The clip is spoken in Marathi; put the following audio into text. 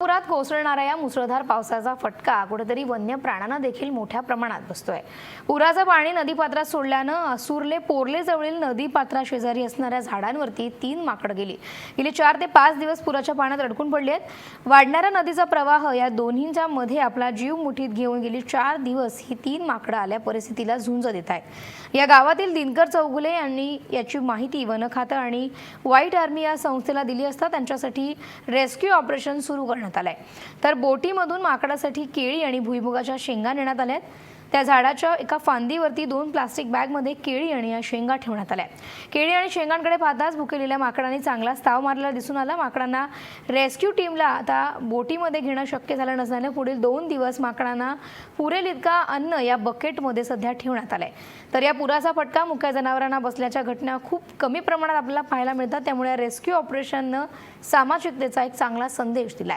पुरात कोसळणाऱ्या या मुसळधार पावसाचा फटका कुठेतरी वन्य प्राण्यांना देखील मोठ्या प्रमाणात बसतोय. पुराचं पाणी नदीपात्रात सोडल्यानं असुरले पोरले जवळील नदीपात्रा शेजारी असणाऱ्या झाडांवरती तीन माकड गेली. गेली चार ते पाच दिवस पुराच्या पाण्यात अडकून पडली आहेत. वाढणाऱ्या नदीचा प्रवाह या दोन्हींच्या मध्ये आपला जीव मुठीत घेऊन गेली चार दिवस ही तीन माकडं आल्या परिस्थितीला झुंज देत आहेत. या गावातील दिनकर चौगुले यांनी याची माहिती वन खातं आणि व्हाईट आर्मी या संस्थेला दिली असता त्यांच्यासाठी रेस्क्यू ऑपरेशन सुरू करण्यात आलंय. तर बोटीमधून माकडासाठी केळी आणि भुईमुगाच्या शेंगा नेण्यात आल्या आहेत. त्या झाडाच्या एका फांदीवरती दोन प्लास्टिक बॅगमध्ये केळी आणि या शेंगा ठेवण्यात आल्या. केळी आणि शेंगांकडे पाहताच भुकेलेल्या माकडांनी चांगलाच ताव मारलेला दिसून आला. माकडांना रेस्क्यू टीमला आता बोटीमध्ये घेणं शक्य झालं नसल्याने पुढील दोन दिवस माकडांना पुरेल इतका अन्न या बकेटमध्ये सध्या ठेवण्यात आलंय. तर या पुराचा फटका मुक्या जनावरांना बसल्याच्या घटना खूप कमी प्रमाणात आपल्याला पाहायला मिळतात. त्यामुळे या रेस्क्यू ऑपरेशननं सामाजिकतेचा एक चांगला संदेश दिलाय.